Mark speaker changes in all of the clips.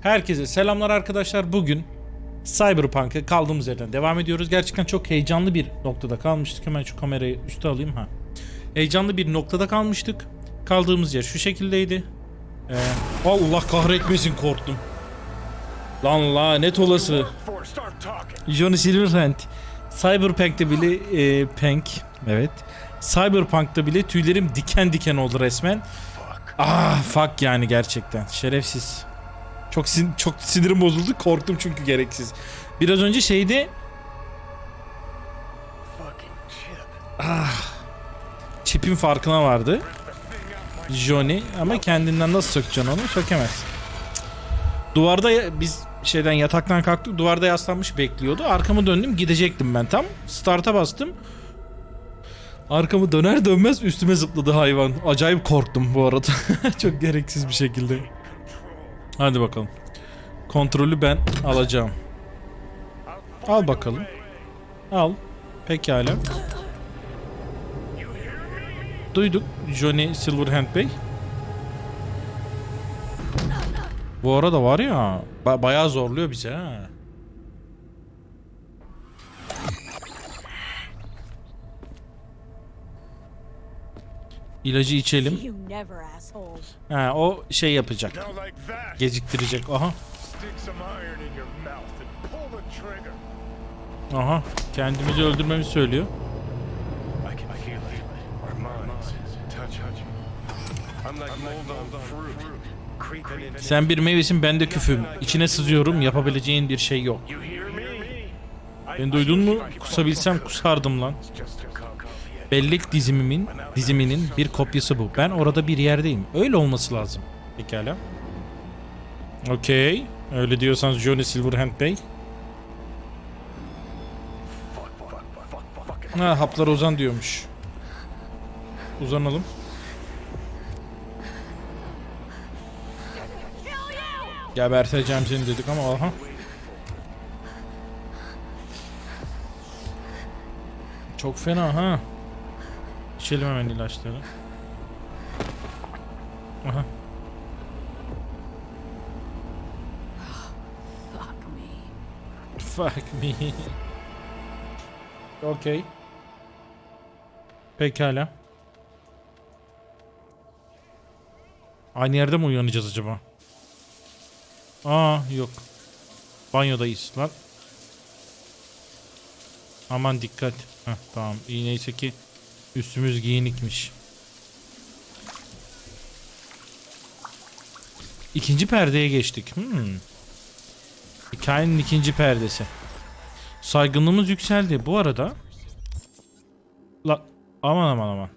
Speaker 1: Herkese selamlar arkadaşlar. Bugün Cyberpunk'a kaldığımız yerden devam ediyoruz. Gerçekten çok heyecanlı bir noktada kalmıştık. Hemen şu kamerayı üste alayım ha. Heyecanlı bir noktada kalmıştık. Kaldığımız yer şu şekildeydi. Ee, Allah kahretmesin korktum. Lan lanet olası. Johnny Silverhand. Cyberpunk'ta bile e, Punk. Evet. Cyberpunk'ta bile tüylerim diken diken oldu resmen. Ah fuck yani gerçekten. Şerefsiz. Çok sin çok sinirim bozuldu. Korktum çünkü gereksiz. Biraz önce şeyde
Speaker 2: chip.
Speaker 1: çipin farkına vardı. Johnny ama kendinden nasıl sökeceksin onu? Sökemez. Duvarda biz şeyden yataktan kalktık. Duvarda yaslanmış bekliyordu. Arkamı döndüm gidecektim ben tam. Start'a bastım. Arkamı döner dönmez üstüme zıpladı hayvan. Acayip korktum bu arada. Çok gereksiz bir şekilde. Hadi bakalım. Kontrolü ben alacağım. Al bakalım. Al. Pekala. Duyduk Johnny Silverhand Bey. Bu arada var ya ba- bayağı zorluyor bizi ha. İlacı içelim. Ha, o şey yapacak. Geciktirecek. Aha. Aha. Kendimizi öldürmemizi söylüyor. Sen bir meyvesin ben de küfüm. İçine sızıyorum yapabileceğin bir şey yok. Beni duydun mu? Kusabilsem kusardım lan. Bellek dizimimin diziminin bir kopyası bu. Ben orada bir yerdeyim. Öyle olması lazım. Pekala. Okey. Öyle diyorsanız Johnny Silverhand Bey. Ha haplara uzan diyormuş. Uzanalım. Geberteceğim seni dedik ama aha. Çok fena ha. İçelim hemen ilaçları. Aha.
Speaker 3: Fuck me.
Speaker 1: Fuck me. Okey. Pekala. Aynı yerde mi uyanacağız acaba? Aa yok. Banyodayız lan. Aman dikkat. Heh, tamam. İyi neyse ki üstümüz giyinikmiş. İkinci perdeye geçtik. Hmm. Hikayenin ikinci perdesi. Saygınlığımız yükseldi. Bu arada... La... Aman aman aman.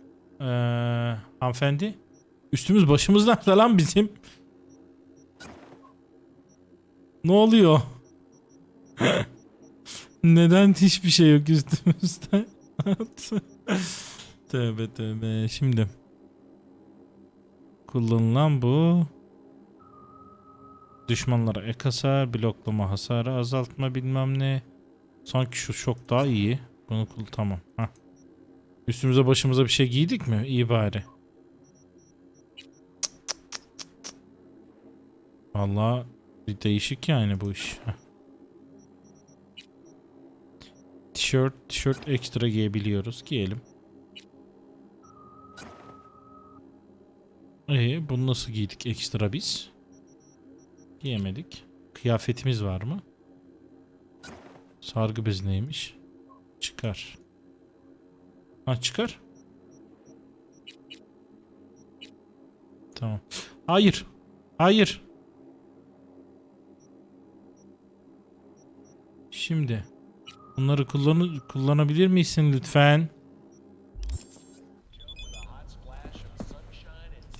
Speaker 1: Ee, hanımefendi. Üstümüz başımız nerede lan bizim? Ne oluyor? Neden hiçbir şey yok üstümüzde? tövbe tövbe. Şimdi. Kullanılan bu. Düşmanlara ek hasar, bloklama hasarı azaltma bilmem ne. Sanki şu çok daha iyi. Bunu kul tamam. Hah. Üstümüze başımıza bir şey giydik mi? İyi bari. Vallahi bir değişik yani bu iş. Heh. Tişört, tişört ekstra giyebiliyoruz. Giyelim. Ee, bunu nasıl giydik ekstra biz? Giyemedik. Kıyafetimiz var mı? Sargı bezi neymiş? Çıkar. Ha çıkar. Tamam. Hayır. Hayır. Şimdi bunları kullanı kullanabilir misin lütfen?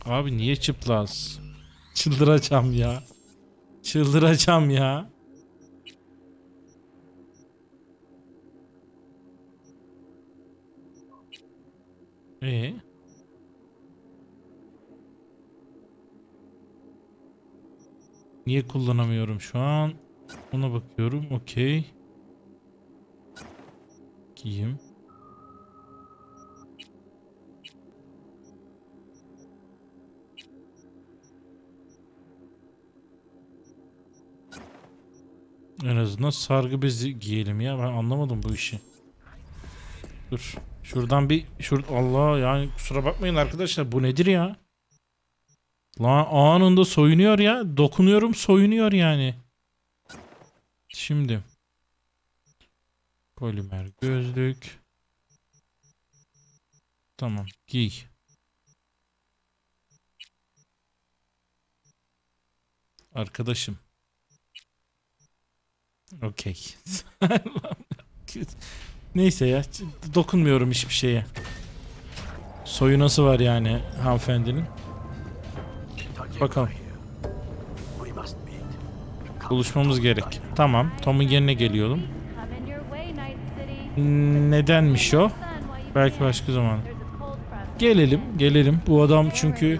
Speaker 1: Abi niye çıplaz? Çıldıracağım ya. Çıldıracağım ya. Ee? Niye kullanamıyorum şu an? Ona bakıyorum. Okey. Giyeyim. En azından sargı bezi giyelim ya. Ben anlamadım bu işi. Dur. Şuradan bir şur Allah yani kusura bakmayın arkadaşlar bu nedir ya? Lan anında soyunuyor ya. Dokunuyorum soyunuyor yani. Şimdi. Polimer gözlük. Tamam giy. Arkadaşım. Okey. Neyse ya dokunmuyorum hiçbir şeye. Soyunası var yani hanımefendinin. Bakalım. Buluşmamız gerek. Tamam. Tom'un yerine geliyorum. Nedenmiş o? Belki başka zaman. Gelelim, gelelim. Bu adam çünkü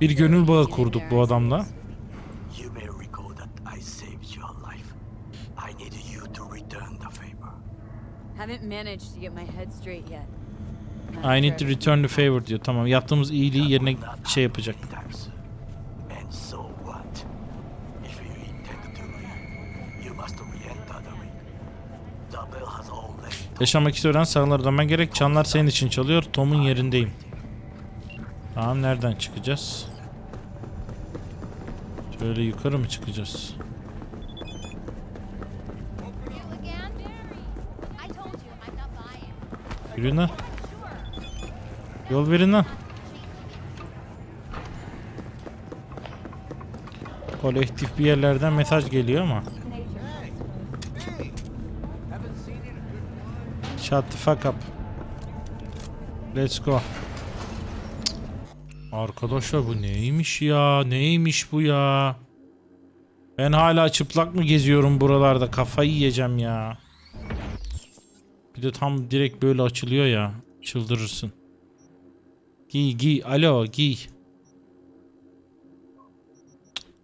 Speaker 1: bir gönül bağı kurduk bu adamla.
Speaker 3: Haven't managed to get my head straight yet.
Speaker 1: I need to return the favor diyor. Tamam yaptığımız iyiliği yerine şey yapacak. Yaşamak istiyorsan sağları dönmen gerek. Çanlar senin için çalıyor. Tom'un yerindeyim. Tamam nereden çıkacağız? Şöyle yukarı mı çıkacağız? Yürüyün lan. Yol verin lan. Kolektif bir yerlerden mesaj geliyor ama. Shut the fuck up. Let's go. Arkadaşlar bu neymiş ya? Neymiş bu ya? Ben hala çıplak mı geziyorum buralarda? Kafayı yiyeceğim ya. Bir de tam direkt böyle açılıyor ya. Çıldırırsın. Giy giy. Alo giy.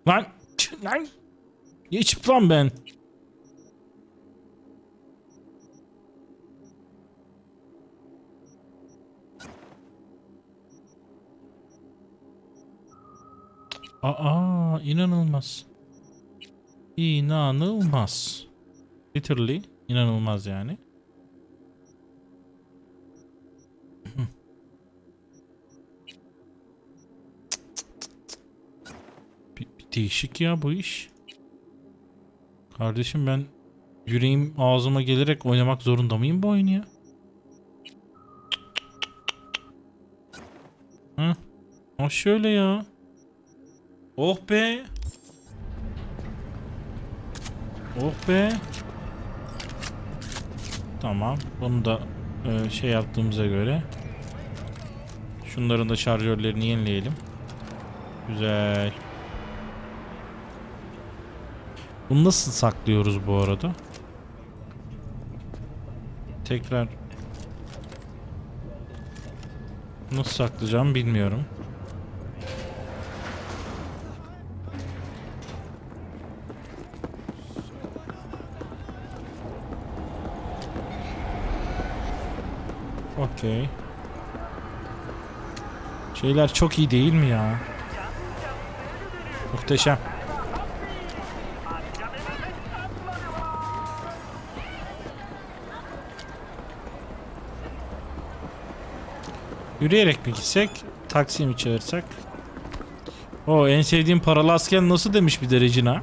Speaker 1: Lan. Lan. Niye çıplam ben? Aa inanılmaz. İnanılmaz. Literally inanılmaz yani. Değişik ya bu iş. Kardeşim ben yüreğim ağzıma gelerek oynamak zorunda mıyım bu oyunu ya? Hı? Ha şöyle ya. Oh be. Oh be. Tamam. Bunu da e, şey yaptığımıza göre şunların da şarjörlerini yenileyelim. Güzel. Bunu nasıl saklıyoruz bu arada? Tekrar Nasıl saklayacağım bilmiyorum. Okey. Şeyler çok iyi değil mi ya? Muhteşem. Yürüyerek mi gitsek? Taksi mi çağırsak? O en sevdiğim paralı asker nasıl demiş bir de Regina?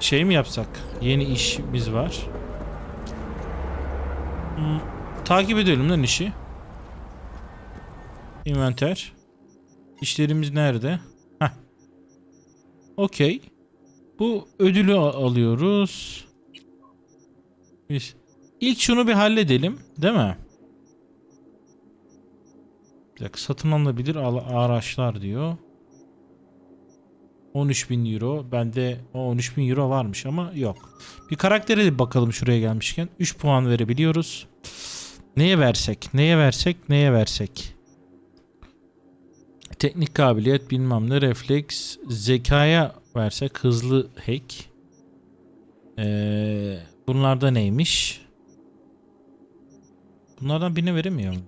Speaker 1: Şey mi yapsak? Yeni işimiz var. Hmm, takip edelim lan işi. Inventer. İşlerimiz nerede? Heh. Okey. Bu ödülü alıyoruz. Biz ilk şunu bir halledelim, değil mi? Dakika, satın alınabilir al- araçlar diyor. 13.000 euro. Bende o 13.000 euro varmış ama yok. Bir karaktere de bakalım şuraya gelmişken. 3 puan verebiliyoruz. Neye versek? Neye versek? Neye versek? Teknik kabiliyet bilmem ne refleks zekaya versek hızlı hack. Ee, bunlarda neymiş? Bunlardan birine veremiyor mu?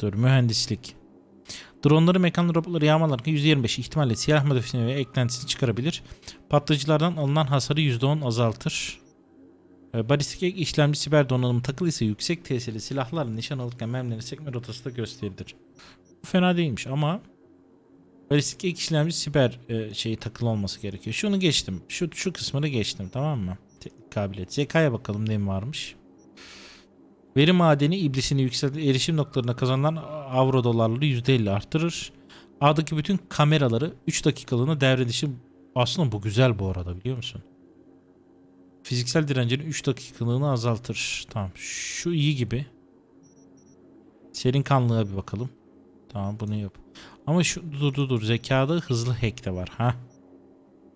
Speaker 1: Dur mühendislik. Dronları mekanlı robotları yağmalarken %25 ihtimalle silah modifiyesini ve eklentisini çıkarabilir. Patlayıcılardan alınan hasarı %10 azaltır. E, Balistik ek işlemci siber donanımı takılıysa yüksek tesirli silahlarla nişan alırken mermilerin sekme rotası da gösterilir. Bu fena değilmiş ama balistik ek işlemci siber e, şeyi takılı olması gerekiyor. Şunu geçtim. Şu şu kısmını geçtim tamam mı? Teknik kabiliyet. Zekaya bakalım ne varmış. Veri madeni iblisini yükseltir. Erişim noktalarına kazanılan avro dolarları %50 artırır. A'daki bütün kameraları 3 dakikalığına devre dışı aslında bu güzel bu arada biliyor musun? Fiziksel direncini 3 dakikalığını azaltır. Tamam. Şu iyi gibi. Serin kanlığa bir bakalım. Tamam bunu yap. Ama şu dur dur dur. Zekada hızlı hack de var. Ha.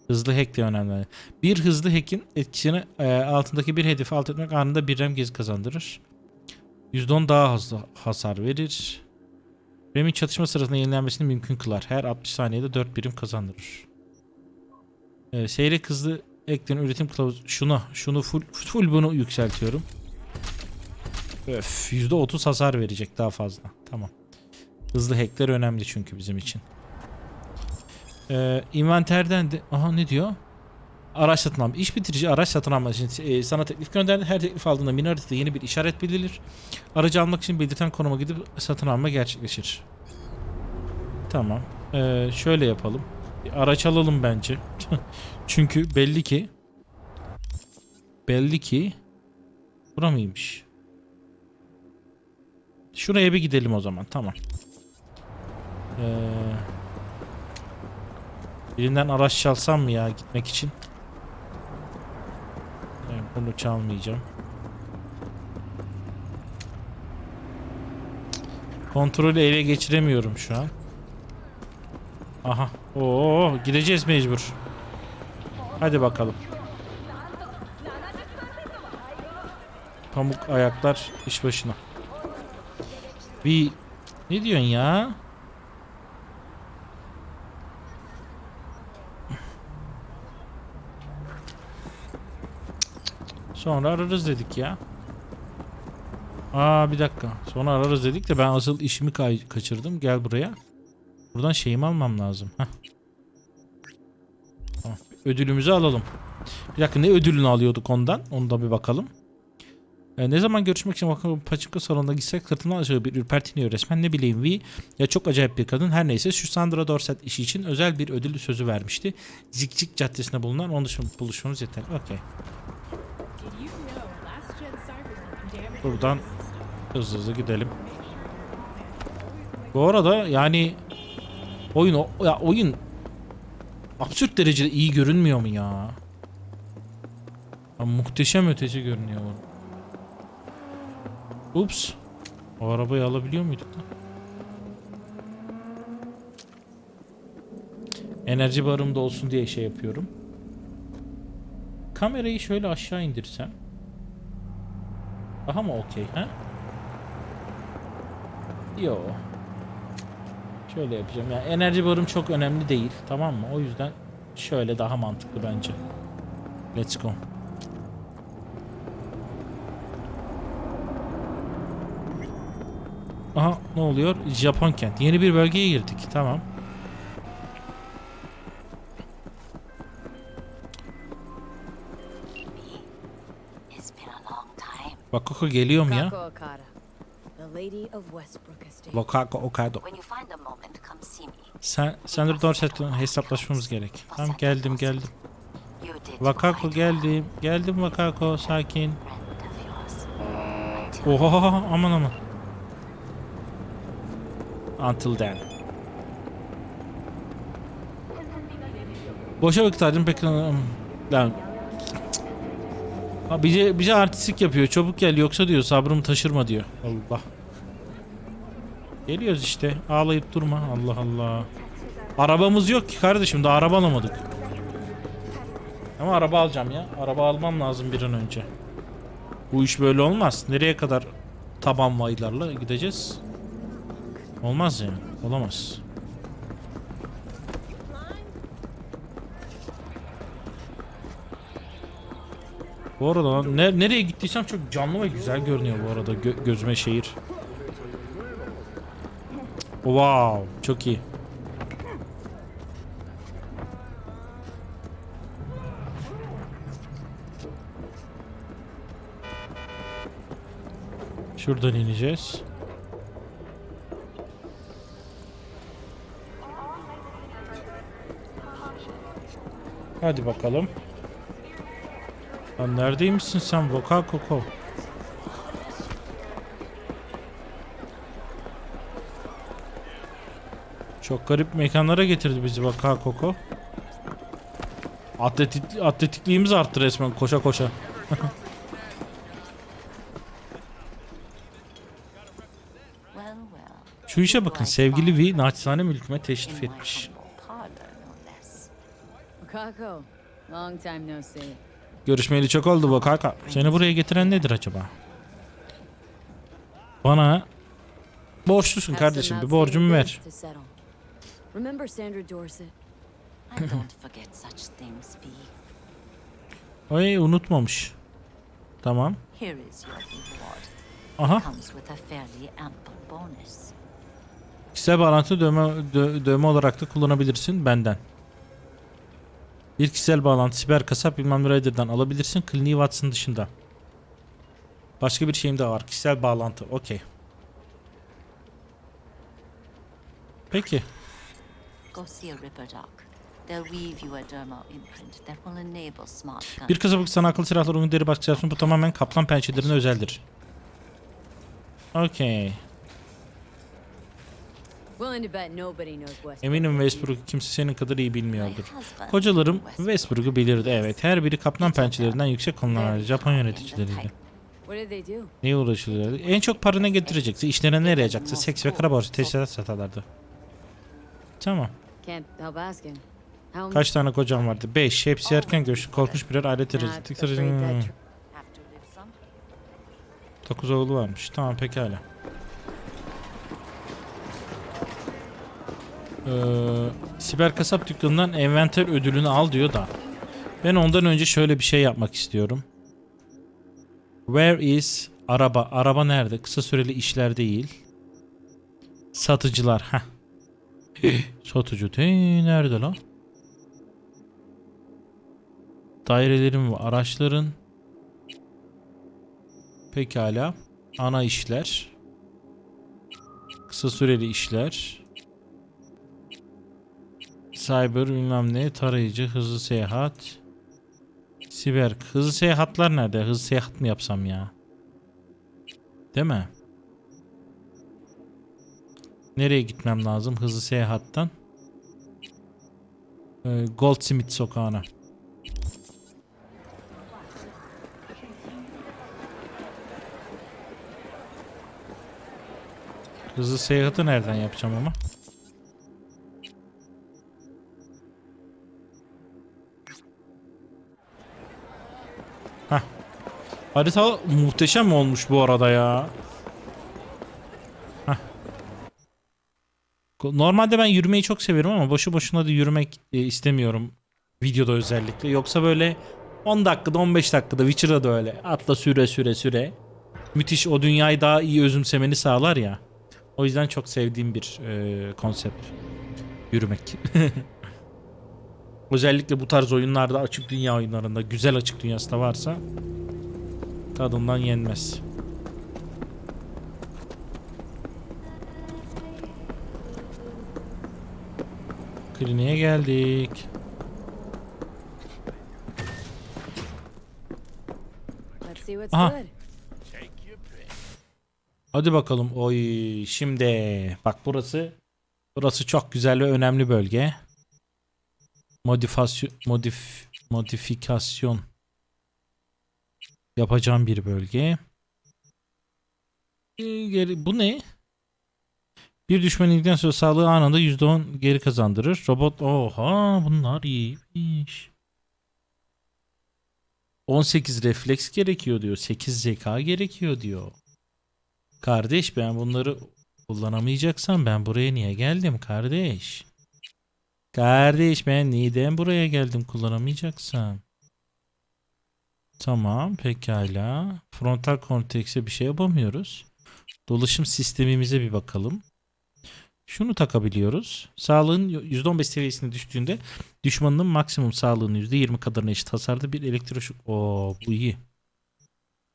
Speaker 1: Hızlı hack de önemli. Bir hızlı hack'in etkisini e, altındaki bir hedefi alt etmek anında bir rem gezi kazandırır. %10 daha hasar verir. Remin çatışma sırasında yenilenmesini mümkün kılar. Her 60 saniyede 4 birim kazandırır. Ee, seyrek hızlı eklenen üretim kılavuzu. Şunu, şunu full, full bunu yükseltiyorum. Öf, %30 hasar verecek daha fazla. Tamam. Hızlı hackler önemli çünkü bizim için. Ee, inventerden de... Aha ne diyor? Araç satın alma. İş bitirici araç satın almak için e, sana teklif gönderdi. Her teklif aldığında mini yeni bir işaret bildirilir. Aracı almak için belirten konuma gidip satın alma gerçekleşir. Tamam. Ee, şöyle yapalım. Bir araç alalım bence. Çünkü belli ki belli ki bura mıymış? Şuraya bir gidelim o zaman. Tamam. Ee, birinden araç çalsam mı ya gitmek için? Bunu çalmayacağım. Kontrolü ele geçiremiyorum şu an. Aha. Oo, gideceğiz mecbur. Hadi bakalım. Pamuk ayaklar iş başına. Bir ne diyorsun ya? Sonra ararız dedik ya. Aa bir dakika. Sonra ararız dedik de ben asıl işimi kaçırdım. Gel buraya. Buradan şeyimi almam lazım. Heh. Ödülümüzü alalım. Bir dakika ne ödülünü alıyorduk ondan? Onu da bir bakalım. Ee, ne zaman görüşmek için bakalım Paçinko salonuna gitsek sırtımdan aşağı bir ürpertiniyor resmen. Ne bileyim Vi ya çok acayip bir kadın. Her neyse şu Sandra Dorset işi için özel bir ödül sözü vermişti. Zikcik Caddesi'nde bulunan onun dışında buluşmamız yeter. Okey. Buradan hızlı hızlı gidelim. Bu arada yani oyun o- ya oyun absürt derecede iyi görünmüyor mu ya? ya muhteşem ötesi görünüyor bu. Ups. O arabayı alabiliyor muyduk lan? Enerji barım da olsun diye şey yapıyorum. Kamerayı şöyle aşağı indirsem. Daha mı okey ha? Yo. Şöyle yapacağım. Yani enerji barım çok önemli değil. Tamam mı? O yüzden şöyle daha mantıklı bence. Let's go. Aha ne oluyor? Japon kent. Yeni bir bölgeye girdik. Tamam.
Speaker 4: Find a moment, come see me.
Speaker 1: Sen Sandra Dorset'le hesaplaşmamız gerek. Tamam geldim geldim.
Speaker 4: Right,
Speaker 1: geldim. Geldim Wakako sakin. Oha aman aman. Until then. Boşa vakit harcadım pek lan. Bize, bize artistik yapıyor. Çabuk gel yoksa diyor sabrımı taşırma diyor. Allah. Geliyoruz işte. Ağlayıp durma. Allah Allah. Arabamız yok ki kardeşim. Daha araba alamadık. Ama araba alacağım ya. Araba almam lazım bir an önce. Bu iş böyle olmaz. Nereye kadar taban vaylarla gideceğiz? Olmaz yani. Olamaz. Bu arada lan ne, nereye gittiysem çok canlı ve güzel görünüyor bu arada gö- gözüme şehir. Wow, çok iyi. Şuradan ineceğiz. Hadi bakalım. Lan neredeymişsin sen Vokal Koko? Çok garip mekanlara getirdi bizi Vokal Koko. Atletik, atletikliğimiz arttı resmen koşa koşa. Şu işe bakın sevgili Vi naçizane mülküme teşrif etmiş.
Speaker 3: Kako, long time no see.
Speaker 1: Görüşmeyeli çok oldu bu kanka. Seni buraya getiren nedir acaba? Bana borçlusun kardeşim bir borcumu ver.
Speaker 3: Remember Sandra Dorset?
Speaker 4: I don't forget such things, V.
Speaker 1: Ay unutmamış. Tamam.
Speaker 4: Here is your reward.
Speaker 1: Aha.
Speaker 4: Comes with a fairly ample bonus.
Speaker 1: Kişisel bağlantı dövme, dö- dövme olarak da kullanabilirsin benden. Bir kişisel bağlantı siber kasap bilmem Raider'dan alabilirsin. Kliniği Watson dışında. Başka bir şeyim daha var. Kişisel bağlantı. Okey. Peki. Bir kasabık sana akıllı silahlar uygun deri baskısı yapsın. Bu tamamen kaplan pençelerine özeldir. Okey. Eminim Westbrook'u kimse senin kadar iyi bilmiyordur. Kocalarım. Westbrook'u bilirdi evet. Her biri kaplan pençelerinden yüksek konular Japon yöneticileriydi. Neye uğraşıyorlardı? En çok para ne getirecekse, işlerine ne yarayacaksa seks ve kara borcu teşkilat satarlardı. Tamam. Kaç tane kocam vardı? 5. Hepsi erken göçtü. Korkunç birer aile
Speaker 3: Not
Speaker 1: terörist.
Speaker 3: afraid that tr-
Speaker 4: Have to live some.
Speaker 1: 9 oğlu varmış. Tamam pekala. Ee, siber kasap dükkanından envanter ödülünü al diyor da. Ben ondan önce şöyle bir şey yapmak istiyorum. Where is araba? Araba nerede? Kısa süreli işler değil. Satıcılar. Heh. Satıcı nerede lan? Dairelerin ve araçların Pekala. Ana işler. Kısa süreli işler. Cyber bilmem ne. Tarayıcı. Hızlı seyahat. Siber. Hızlı seyahatler nerede? Hızlı seyahat mı yapsam ya? Değil mi? Nereye gitmem lazım hızlı seyahattan? Ee, Goldsmith sokağına. Hızlı seyahati nereden yapacağım ama? Harita muhteşem olmuş bu arada ya. Normalde ben yürümeyi çok severim ama boşu boşuna da yürümek e, istemiyorum. Videoda özellikle. Yoksa böyle 10 dakikada 15 dakikada Witcher'da da öyle. Atla süre süre süre. Müthiş o dünyayı daha iyi özümsemeni sağlar ya. O yüzden çok sevdiğim bir e, konsept. Yürümek. Özellikle bu tarz oyunlarda açık dünya oyunlarında güzel açık dünyası da varsa tadından yenmez. Kliniğe geldik. Aha. Hadi bakalım. Oy şimdi bak burası burası çok güzel ve önemli bölge. Modifasyon modif modifikasyon yapacağım bir bölge. Geri- bu ne? Bir düşman indikten sonra sağlığı anında %10 geri kazandırır. Robot oha bunlar iyiymiş. 18 refleks gerekiyor diyor. 8 zeka gerekiyor diyor. Kardeş ben bunları kullanamayacaksam ben buraya niye geldim kardeş? Kardeş ben neden buraya geldim kullanamayacaksam? Tamam pekala. Frontal kortekse bir şey yapamıyoruz. Dolaşım sistemimize bir bakalım. şunu takabiliyoruz. Sağlığın %15 seviyesine düştüğünde düşmanının maksimum sağlığının %20 kadarına eşit hasarda bir elektroşok. Oo bu iyi.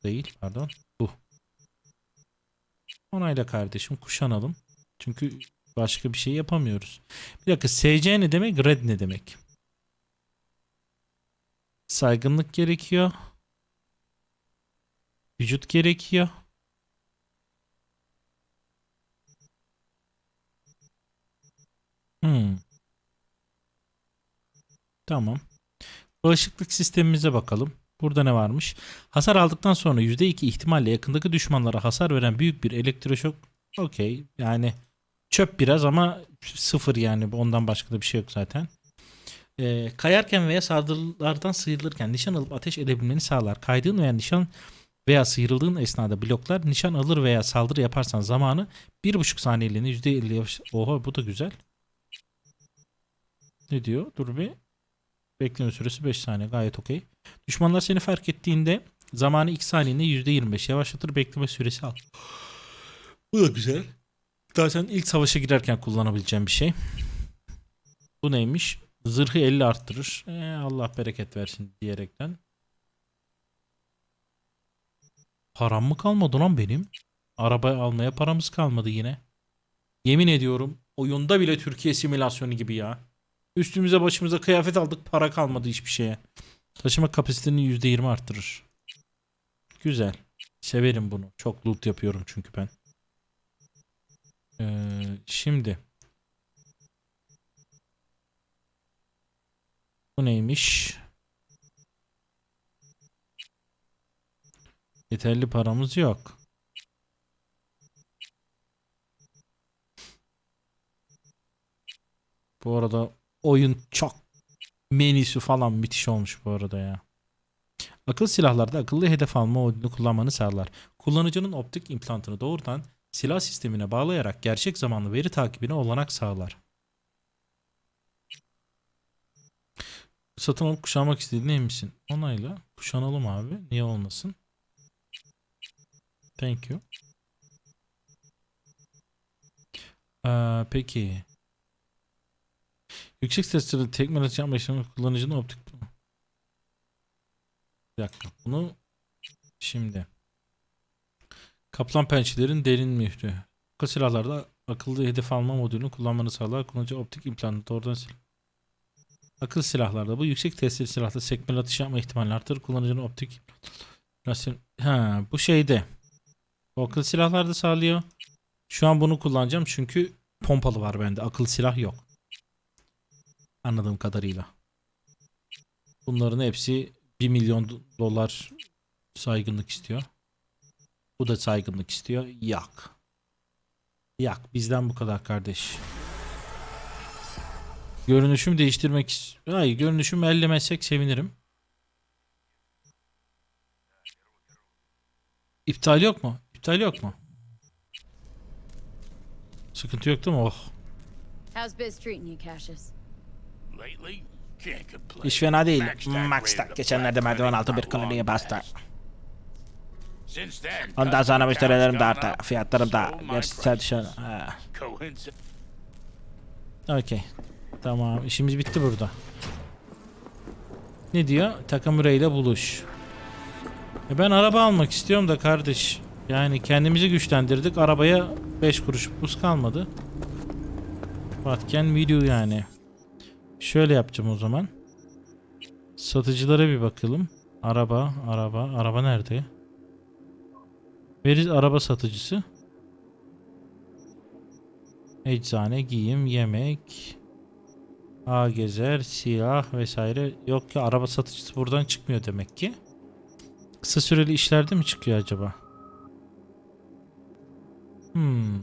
Speaker 1: Değil pardon. Bu. Onayla kardeşim kuşanalım. Çünkü başka bir şey yapamıyoruz. Bir dakika SC ne demek? Red ne demek? Saygınlık gerekiyor. Vücut gerekiyor. Hmm. Tamam. Bağışıklık sistemimize bakalım. Burada ne varmış? Hasar aldıktan sonra %2 ihtimalle yakındaki düşmanlara hasar veren büyük bir elektroşok. Okey. Yani çöp biraz ama sıfır yani. Ondan başka da bir şey yok zaten. Ee, kayarken veya saldırılardan sıyrılırken nişan alıp ateş edebilmeni sağlar. Kaydığın veya nişan veya sıyrıldığın esnada bloklar nişan alır veya saldırı yaparsan zamanı 1.5 saniyeliğine %50 yavaş... Oha bu da güzel. Ne diyor? Dur bir. Bekleme süresi 5 saniye. Gayet okey. Düşmanlar seni fark ettiğinde zamanı 2 saniyede %25 yavaşlatır. Bekleme süresi al. Bu da güzel. Zaten ilk savaşa girerken kullanabileceğim bir şey. Bu neymiş? Zırhı 50 arttırır. Ee, Allah bereket versin diyerekten. Param mı kalmadı lan benim? Araba almaya paramız kalmadı yine. Yemin ediyorum oyunda bile Türkiye simülasyonu gibi ya. Üstümüze başımıza kıyafet aldık para kalmadı hiçbir şeye. Taşıma kapasitesini %20 arttırır. Güzel. Severim bunu. Çok loot yapıyorum çünkü ben. Ee, şimdi. Bu neymiş? Yeterli paramız yok. Bu arada oyun çok menüsü falan müthiş olmuş bu arada ya. Akıl silahlarda akıllı hedef alma modülünü kullanmanı sağlar. Kullanıcının optik implantını doğrudan silah sistemine bağlayarak gerçek zamanlı veri takibine olanak sağlar. Satın alıp kuşanmak istediğin emin misin? Onayla. Kuşanalım abi. Niye olmasın? Thank you. Ee, peki. Yüksek sesli teknoloji yapma işlemi kullanıcının optik... Bir dakika. Bunu şimdi. Kaplan pençelerin derin mührü. Bu silahlarda akıllı hedef alma modülünü kullanmanı sağlar. Kullanıcı optik implantı doğrudan sil. Akıl silahlarda bu yüksek tesirli silahta sekmeli atış yapma ihtimalini artırır. Kullanıcının optik Nasıl? Ha, bu şeyde. Akıl silahlarda sağlıyor. Şu an bunu kullanacağım çünkü pompalı var bende. Akıl silah yok. Anladığım kadarıyla. Bunların hepsi 1 milyon do- dolar saygınlık istiyor. Bu da saygınlık istiyor. Yak. Yak. Bizden bu kadar kardeş. Görünüşümü değiştirmek Hayır görünüşümü ellemezsek sevinirim. İptal yok mu? İptal yok mu? Sıkıntı yok değil mi? Oh.
Speaker 3: How's biz treating you, Cassius?
Speaker 2: Lately, can't complain.
Speaker 1: İş fena değil. Max'ta geçenlerde merdiven altı bir koloniye bastı.
Speaker 2: past. Since then,
Speaker 1: Ondan sonra müşterilerim de arttı. Fiyatlarım da gerçekten.
Speaker 2: Coincidence.
Speaker 1: Okey. Tamam işimiz bitti burada. Ne diyor? Takamura ile buluş. E ben araba almak istiyorum da kardeş. Yani kendimizi güçlendirdik. Arabaya 5 kuruş buz kalmadı. What can we do yani? Şöyle yapacağım o zaman. Satıcılara bir bakalım. Araba, araba, araba nerede? Veriz araba satıcısı. Eczane, giyim, yemek, A gezer, silah vesaire. Yok ki araba satıcısı buradan çıkmıyor demek ki. Kısa süreli işlerde mi çıkıyor acaba? Hmm.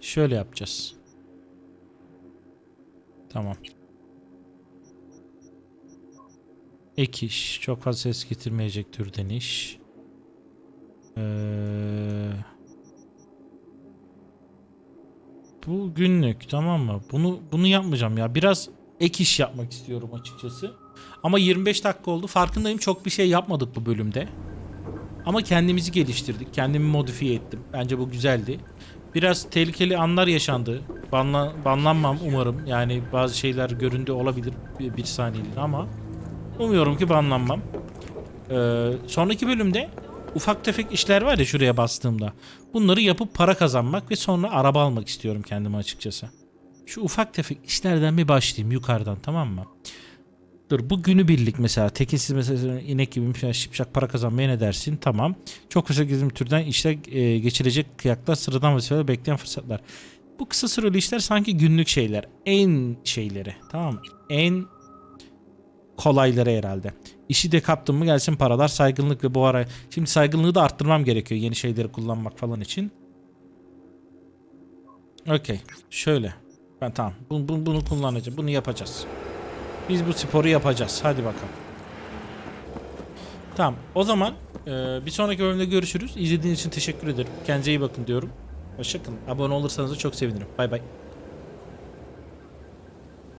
Speaker 1: Şöyle yapacağız. Tamam. Ek iş. Çok fazla ses getirmeyecek türden iş. Eee... Bu günlük tamam mı? Bunu bunu yapmayacağım ya. Biraz ek iş yapmak istiyorum açıkçası. Ama 25 dakika oldu. Farkındayım çok bir şey yapmadık bu bölümde. Ama kendimizi geliştirdik. Kendimi modifiye ettim. Bence bu güzeldi. Biraz tehlikeli anlar yaşandı. Banla, banlanmam umarım. Yani bazı şeyler göründü olabilir bir, bir saniyeliğine ama umuyorum ki banlanmam. Ee, sonraki bölümde ufak tefek işler var ya şuraya bastığımda. Bunları yapıp para kazanmak ve sonra araba almak istiyorum kendime açıkçası. Şu ufak tefek işlerden bir başlayayım yukarıdan tamam mı? Dur bu günü mesela tekilsiz mesela inek gibi bir şey, şipşak para kazanmaya ne dersin? Tamam. Çok kısa gizim türden işler e, geçirecek kıyaklar sıradan vesileler bekleyen fırsatlar. Bu kısa süreli işler sanki günlük şeyler. En şeyleri tamam? En kolayları herhalde. İşi de kaptım mı gelsin paralar saygınlık ve bu ara şimdi saygınlığı da arttırmam gerekiyor yeni şeyleri kullanmak falan için. Okey. Şöyle. Ben tamam. Bunu, bunu, bunu kullanacağım. Bunu yapacağız. Biz bu sporu yapacağız. Hadi bakalım. Tamam. O zaman e, bir sonraki bölümde görüşürüz. İzlediğiniz için teşekkür ederim. Kendinize iyi bakın diyorum. Hoşçakalın. Abone olursanız da çok sevinirim. Bay bay.